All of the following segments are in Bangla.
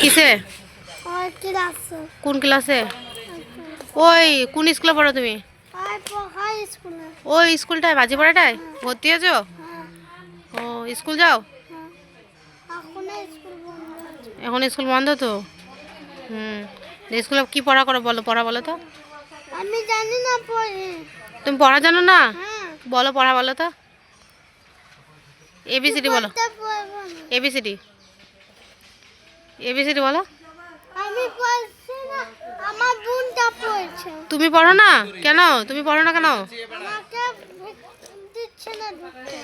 কিসে? কোন ক্লাসে? ওই কোন স্কুলে পড়ো তুমি? ওই স্কুলটায় বাজিপাড়াটায় ভর্তি হয়েছো? হ্যাঁ। ও স্কুল যাও? হ্যাঁ। এখন স্কুল বন্ধ তো? হুম। স্কুলে কি পড়া করো বলো পড়া বলো তো। আমি জানি না পড়ে। তুমি পড়া জানো না? হ্যাঁ। বলো পড়া বলো তো। এবিসিডি বলো। এবিসিডি এবিসিডি বলো। আমি পড়ছি না আমার বোনটা পড়ছে। তুমি পড়ো না? কেন? তুমি পড়ো না কেন? আমাকে দিচ্ছে না ঢুকতে।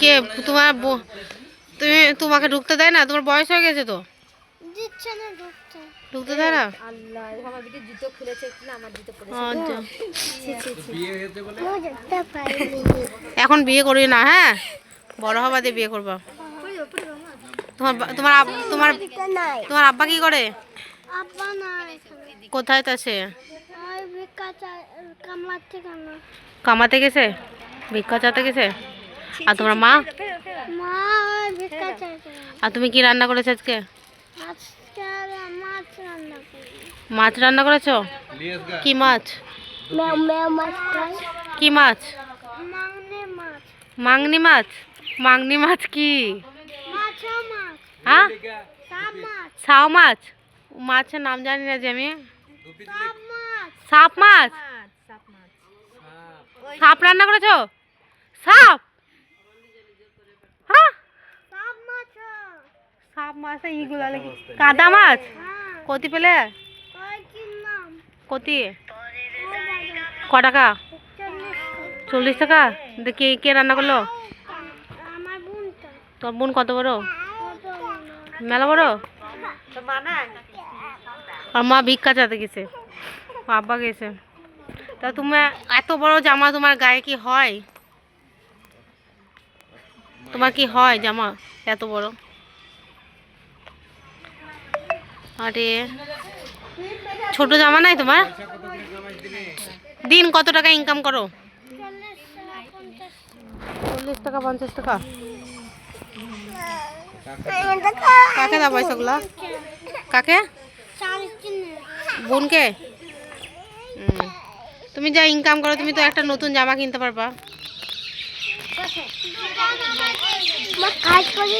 কে? তোমার ব- তুমি তোমাকে ঢুকতে দেয় না? তোমার বয়স হয়ে গেছে তো? দিচ্ছে না ঢুকতে। ঢুকতে দেয় না? আল্লাহ আমার বিটি জুতো খুলেছে কিনা আমার জুতো পরে আচ্ছা। এখন বিয়ে করবি না হ্যাঁ? বড় হবা দিয়ে বিয়ে করবা। তোমার তোমার তোমার তোমার আব্বা কি করে? কোথায় তা সে? কামাতে গেছে? ভিক্ষা চাতে গেছে? আর তোমার মা? আর তুমি কি রান্না করেছ আজকে? মাছ রান্না করেছ? কি মাছ? কি মাছ। মাংনি মাছ? মাংনি মাছ কি? হ্যাঁ সাপ মাছ সাও মাছ মাছের নাম জানি না যে আমি। সাপ মাছ। সাপ সাপ রান্না করেছ? সাপ। হ্যাঁ? সাপ মাছ ইগুলা লাগি কাদা মাছ? হ্যাঁ কতি পেলে? কি কতি? ক টাকা? চল্লিশ টাকা? দেখি কে রান্না করল? তোর বোন কত বড়? মেলা বড়? আর মা ভিক্ষা চাতে গেছে। আব্বা গেছে। তা তুমি এত বড় জামা তোমার গায়ে কি হয়? তোমার কি হয় জামা এত বড়? আরে ছোট জামা নাই তোমার? দিন কত টাকা ইনকাম করো? চল্লিশ টাকা, পঞ্চাশ টাকা। কাকে দাও পয়সাগুলো? কাকে? বোনকে? তুমি যা ইনকাম করো, তুমি তো একটা নতুন জামা কিনতে পারবা। কাজ করি।